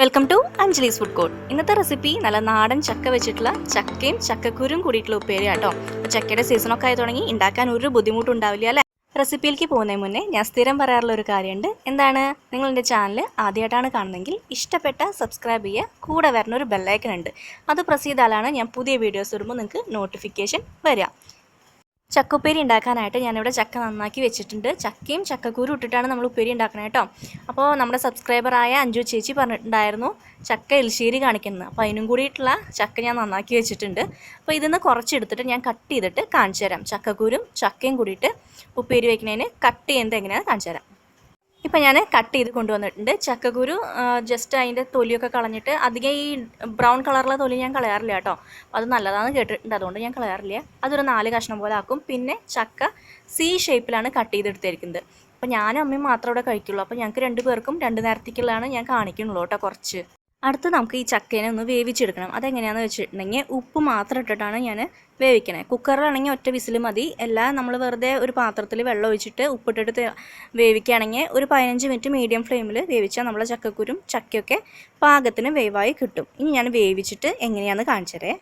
Welcome to Anjali's food court ഇന്നത്തെ recipe നല്ല നാടൻ ചക്ക വെച്ചിട്ടുള്ള ചക്കയും ചക്കക്കുരും കൂടിയിട്ടുള്ള ഉപ്പേരി കേട്ടോ ചക്കയുടെ സീസണൊക്കെ ആയി തുടങ്ങി. ഉണ്ടാക്കാൻ ഒരു ബുദ്ധിമുട്ടും ഉണ്ടാവില്ല അല്ലേ? റെസിപ്പിയിലേക്ക് പോകുന്നതിന് മുന്നേ ഞാൻ സ്ഥിരം പറയാറുള്ള ഒരു കാര്യമുണ്ട്. എന്താണ്? നിങ്ങൾ എന്റെ ചാനൽ ആദ്യമായിട്ടാണ് കാണുന്നതെങ്കിൽ ഇഷ്ടപ്പെട്ട സബ്സ്ക്രൈബ് ചെയ്യുക. കൂടെ വരുന്ന ഒരു ബെല്ലൈക്കൺ ഉണ്ട്. അത് പ്രസ് ചെയ്താലാണ് ഞാൻ പുതിയ വീഡിയോസ് വരുമ്പോൾ നിങ്ങൾക്ക് നോട്ടിഫിക്കേഷൻ വരിക. ചക്കുപ്പേരി ഉണ്ടാക്കാനായിട്ട് ഞാനിവിടെ ചക്ക നന്നാക്കി വെച്ചിട്ടുണ്ട്. ചക്കയും ചക്കക്കൂരും ഇട്ടിട്ടാണ് നമ്മൾ ഉപ്പേരി ഉണ്ടാക്കണത് കേട്ടോ. അപ്പോൾ നമ്മുടെ സബ്സ്ക്രൈബറായ അഞ്ജു ചേച്ചി പറഞ്ഞിട്ടുണ്ടായിരുന്നു ചക്ക എൽശ്ശേരി കാണിക്കുന്നത്. അപ്പോൾ അതിനും കൂടിയിട്ടുള്ള ചക്ക ഞാൻ നന്നാക്കി വെച്ചിട്ടുണ്ട്. അപ്പോൾ ഇതിൽ നിന്ന് കുറച്ചെടുത്തിട്ട് ഞാൻ കട്ട് ചെയ്തിട്ട് കാണിച്ചു തരാം. ചക്കക്കൂരും ചക്കയും കൂടിയിട്ട് ഉപ്പേരി വയ്ക്കുന്നതിന് കട്ട് ചെയ്യുന്നത് എങ്ങനെയാണെന്ന് കാണിച്ചു തരാം. ഇപ്പം ഞാൻ കട്ട് ചെയ്ത് കൊണ്ടുവന്നിട്ടുണ്ട്. ചക്കക്കുരു ജസ്റ്റ് അതിന്റെ തൊലിയൊക്കെ കളഞ്ഞിട്ട് അധികം ഈ ബ്രൗൺ കളറുള്ള തൊലി ഞാൻ കളയാറില്ല കേട്ടോ. അത് നല്ലതാണെന്ന് കേട്ടിട്ടുണ്ട്. അതുകൊണ്ട് ഞാൻ കളയാറില്ല. അതൊരു നാല് കഷ്ണം പോലെ ആക്കും. പിന്നെ ചക്ക സി ഷേപ്പിലാണ് കട്ട് ചെയ്തെടുത്തിരിക്കുന്നത്. അപ്പോൾ ഞാനും അമ്മയും മാത്രമേ ഇവിടെ കഴിക്കുള്ളൂ. അപ്പോൾ ഞങ്ങൾക്ക് രണ്ട് പേർക്കും രണ്ട് നേരത്തേക്കുള്ളതാണ് ഞാൻ കാണിക്കുന്നുള്ളൂ കേട്ടോ കുറച്ച്. അടുത്ത് നമുക്ക് ഈ ചക്കേനെ ഒന്ന് വേവിച്ചെടുക്കണം. അതെങ്ങനെയാണെന്ന് വെച്ചിട്ടുണ്ടെങ്കിൽ ഉപ്പ് മാത്രം ഇട്ടിട്ടാണ് ഞാൻ വേവിക്കണേ. കുക്കറിലാണെങ്കിൽ ഒറ്റ വിസിൽ മതി. എല്ലാം നമ്മൾ വെറുതെ ഒരു പാത്രത്തിൽ വെള്ളം ഒഴിച്ചിട്ട് ഉപ്പിട്ടിട്ട് വേവിക്കുകയാണെങ്കിൽ ഒരു പതിനഞ്ച് മിനിറ്റ് മീഡിയം ഫ്ലെയിമിൽ വേവിച്ചാൽ നമ്മളെ ചക്കക്കുരും ചക്കയൊക്കെ പാകത്തിന് വേവായി കിട്ടും. ഇനി ഞാൻ വേവിച്ചിട്ട് എങ്ങനെയാണെന്ന് കാണിച്ചതരേ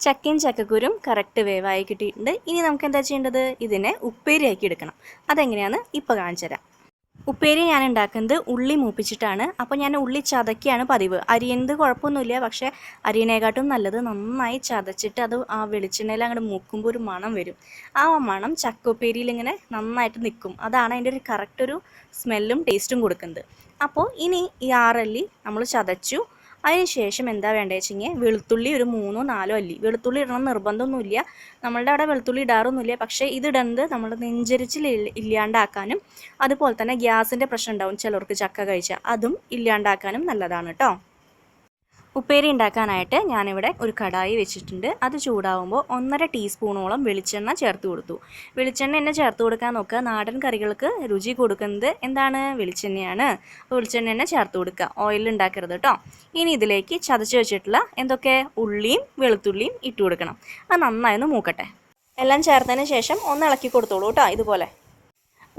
ചക്കയും ചക്കക്കുരും കറക്റ്റ് വേവായി കിട്ടിയിട്ടുണ്ട്. ഇനി നമുക്ക് എന്താ ചെയ്യേണ്ടത്? ഇതിനെ ഉപ്പേരിയാക്കി എടുക്കണം. അതെങ്ങനെയാണെന്ന് ഇപ്പോൾ കാണിച്ചു തരാം. ഉപ്പേരി ഞാൻ ഉണ്ടാക്കുന്നത് ഉള്ളി മൂപ്പിച്ചിട്ടാണ്. അപ്പോൾ ഞാൻ ഉള്ളി ചതക്കിയാണ് പതിവ്. അരിയുന്നത് കുഴപ്പമൊന്നുമില്ല. പക്ഷേ അരിയനേക്കാട്ടും നല്ലത് നന്നായി ചതച്ചിട്ട് അത് ആ വെളിച്ചെണ്ണയിൽ അങ്ങോട്ട് മൂക്കുമ്പോൾ ഒരു മണം വരും. ആ മണം ചക്കുപ്പേരിയിൽ ഇങ്ങനെ നന്നായിട്ട് നിൽക്കും. അതാണ് അതിന്റെ ഒരു കറക്റ്റ് ഒരു സ്മെല്ലും ടേസ്റ്റും കൊടുക്കുന്നത്. അപ്പോൾ ഇനി ഈ ആറല്ലി നമ്മൾ ചതച്ചു. അതിന് ശേഷം എന്താ വേണ്ടത് വെച്ചെങ്കിൽ വെളുത്തുള്ളി ഒരു മൂന്നോ നാലോ അല്ലി. വെളുത്തുള്ളി ഇടണം നിർബന്ധമൊന്നുമില്ല. നമ്മളുടെ അവിടെ വെളുത്തുള്ളി ഇടാറൊന്നുമില്ല. പക്ഷേ ഇതിടുന്നത് നമ്മൾ നെഞ്ചരിച്ചിൽ ഇല്ലാണ്ടാക്കാനും അതുപോലെ തന്നെ ഗ്യാസിന്റെ പ്രശ്നം ഉണ്ടാവും ചിലർക്ക് ചക്ക കഴിച്ചാൽ. അതും ഇല്ലാണ്ടാക്കാനും നല്ലതാണ് കേട്ടോ. ഉപ്പേരി ഉണ്ടാക്കാനായിട്ട് ഞാനിവിടെ ഒരു കടായി വെച്ചിട്ടുണ്ട്. അത് ചൂടാവുമ്പോൾ ഒന്നര ടീസ്പൂണോളം വെളിച്ചെണ്ണ ചേർത്ത് കൊടുത്തു. വെളിച്ചെണ്ണ എന്നെ ചേർത്ത് കൊടുക്കാൻ നോക്കുക. നാടൻ കറികൾക്ക് രുചി കൊടുക്കുന്നത് എന്താണ്? വെളിച്ചെണ്ണയാണ്. അപ്പോൾ വെളിച്ചെണ്ണ എന്നെ ചേർത്ത് കൊടുക്കുക. ഓയിൽ ഉണ്ടാക്കരുത് കേട്ടോ. ഇനി ഇതിലേക്ക് ചതച്ച് വെച്ചിട്ടുള്ള എന്തൊക്കെ? ഉള്ളിയും വെളുത്തുള്ളിയും ഇട്ട് കൊടുക്കണം. അത് നന്നായി ഒന്ന് മൂക്കട്ടെ. എല്ലാം ചേർത്തതിന് ശേഷം ഒന്ന് ഇളക്കി കൊടുത്തോളൂ കേട്ടോ ഇതുപോലെ.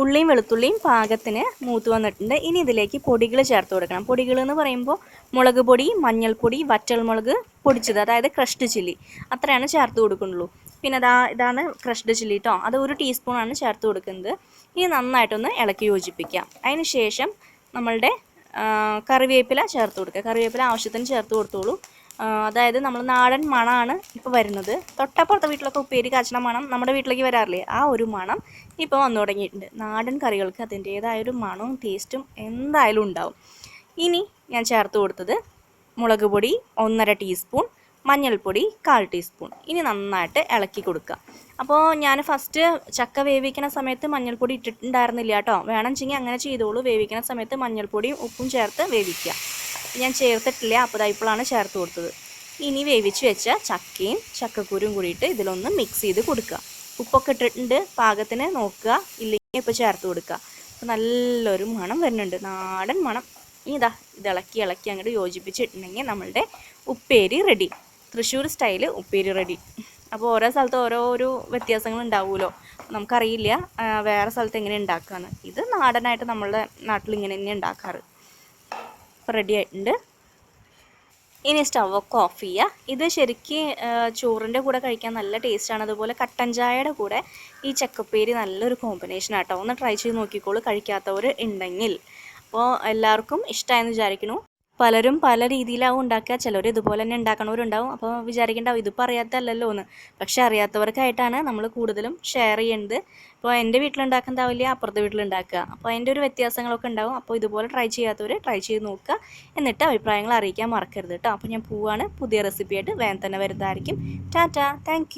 ഉള്ളിയും വെളുത്തുള്ളിയും പാകത്തിന് മൂത്ത് വന്നിട്ടുണ്ട്. ഇനി ഇതിലേക്ക് പൊടികൾ ചേർത്ത് കൊടുക്കണം. പൊടികൾ എന്ന് പറയുമ്പോൾ മുളക് പൊടി മഞ്ഞൾപ്പൊടി വറ്റൽമുളക് പൊടിച്ചത് അതായത് ക്രഷ്ഡ് ചില്ലി അത്രയാണ് ചേർത്ത് കൊടുക്കുന്നുള്ളൂ. പിന്നെ അതാ ഇതാണ് ക്രഷ്ഡ് ചില്ലി കേട്ടോ അത് ഒരു ടീസ്പൂണാണ് ചേർത്ത് കൊടുക്കുന്നത്. ഇനി നന്നായിട്ടൊന്ന് ഇളക്കി യോജിപ്പിക്കാം. അതിന് ശേഷം നമ്മളുടെ കറിവേപ്പില ചേർത്ത് കൊടുക്കുക. കറിവേപ്പില ആവശ്യത്തിന് ചേർത്ത് കൊടുത്തോളൂ. അതായത് നമ്മൾ നാടൻ മണമാണ് ഇപ്പോൾ വരുന്നത്. തൊട്ടപ്പുറത്തെ വീട്ടിലൊക്കെ ഉപ്പേരി കാച്ചണ മണം നമ്മുടെ വീട്ടിലേക്ക് വരാറില്ലേ? ആ ഒരു മണം ഇപ്പോൾ വന്നു തുടങ്ങിയിട്ടുണ്ട്. നാടൻ കറികൾക്ക് അതിന്റേതായ ഒരു മണവും ടേസ്റ്റും എന്തായാലും ഉണ്ടാവും. ഇനി ഞാൻ ചേർത്ത് കൊടുത്തത് മുളക് പൊടി ഒന്നര ടീസ്പൂൺ മഞ്ഞൾപ്പൊടി കാൽ ടീസ്പൂൺ. ഇനി നന്നായിട്ട് ഇളക്കി കൊടുക്കുക. അപ്പോൾ ഞാൻ ഫസ്റ്റ് ചക്ക വേവിക്കുന്ന സമയത്ത് മഞ്ഞൾപ്പൊടി ഇട്ടിട്ടുണ്ടായിരുന്നില്ല കേട്ടോ. വേണമെങ്കിൽ അങ്ങനെ ചെയ്തോളൂ. വേവിക്കുന്ന സമയത്ത് മഞ്ഞൾപ്പൊടിയും ഉപ്പും ചേർത്ത് വേവിക്കുക. ഞാൻ ചേർത്തിട്ടില്ല. അപ്പോൾ ഇപ്പോഴാണ് ചേർത്ത് കൊടുത്തത്. ഇനി വേവിച്ച് വെച്ച ചക്കയും ചക്കക്കുരും കൂടിയിട്ട് ഇതിലൊന്ന് മിക്സ് ചെയ്ത് കൊടുക്കുക. ഉപ്പൊക്കെ ഇട്ടിട്ടുണ്ട്. പാകത്തിന് നോക്കുക. ഇല്ലെങ്കിൽ ഇപ്പോൾ ചേർത്ത് കൊടുക്കുക. അപ്പോൾ നല്ലൊരു മണം വരുന്നുണ്ട്. നാടൻ മണം. ഇതാ ഇത് ഇളക്കി ഇളക്കി അങ്ങോട്ട് യോജിപ്പിച്ചിട്ടുണ്ടെങ്കിൽ നമ്മളുടെ ഉപ്പേരി റെഡി തൃശ്ശൂർ സ്റ്റൈൽ ഉപ്പേരി റെഡി. അപ്പോൾ ഓരോ സ്ഥലത്ത് ഓരോ വ്യത്യാസങ്ങൾ ഉണ്ടാവുമല്ലോ. നമുക്കറിയില്ല വേറെ സ്ഥലത്ത് എങ്ങനെ ഉണ്ടാക്കുകയെന്ന് ഇത് നാടനായിട്ട് നമ്മളുടെ നാട്ടിൽ ഇങ്ങനെ തന്നെ ഉണ്ടാക്കാറ്. അപ്പോൾ റെഡി ആയിട്ടുണ്ട്. ഇനി സ്റ്റവൊക്കെ ഓഫ് ചെയ്യുക ഇത് ശരിക്കും ചോറിന്റെ കൂടെ കഴിക്കാൻ നല്ല ടേസ്റ്റാണ് അതുപോലെ കട്ടൻ ചായയുടെ കൂടെ ഈ ചക്കപ്പേരി നല്ലൊരു കോമ്പിനേഷൻ ആട്ടോ. ഒന്ന് ട്രൈ ചെയ്ത് നോക്കിക്കോളൂ കഴിക്കാത്തവർ ഉണ്ടെങ്കിൽ. അപ്പോൾ എല്ലാവർക്കും ഇഷ്ടമായെന്ന് വിചാരിക്കുന്നു. പലരും പല രീതിയിലാവും ഉണ്ടാക്കുക. ചിലർ ഇതുപോലെ തന്നെ ഉണ്ടാക്കണവരുണ്ടാവും. അപ്പോൾ വിചാരിക്കേണ്ടാവും ഇതിപ്പോൾ അറിയാത്തല്ലോ എന്ന്. പക്ഷെ അറിയാത്തവർക്കായിട്ടാണ് നമ്മൾ കൂടുതലും ഷെയർ ചെയ്യുന്നത് ഇപ്പോൾ എന്റെ വീട്ടിലുണ്ടാക്കുന്നതാവില്ല അപ്പുറത്തെ വീട്ടിലുണ്ടാക്കുക. അപ്പോൾ അതിന്റെ ഒരു വ്യത്യാസങ്ങളൊക്കെ ഉണ്ടാവും. അപ്പോൾ ഇതുപോലെ ട്രൈ ചെയ്യാത്തവർ ട്രൈ ചെയ്ത് നോക്കുക. എന്നിട്ട് അഭിപ്രായങ്ങൾ അറിയിക്കാൻ മറക്കരുത് കേട്ടോ അപ്പോൾ ഞാൻ പോവാണ്. പുതിയ റെസിപ്പിയായിട്ട് വേഗം തന്നെ വരുന്നതായിരിക്കും. ടാറ്റ. താങ്ക്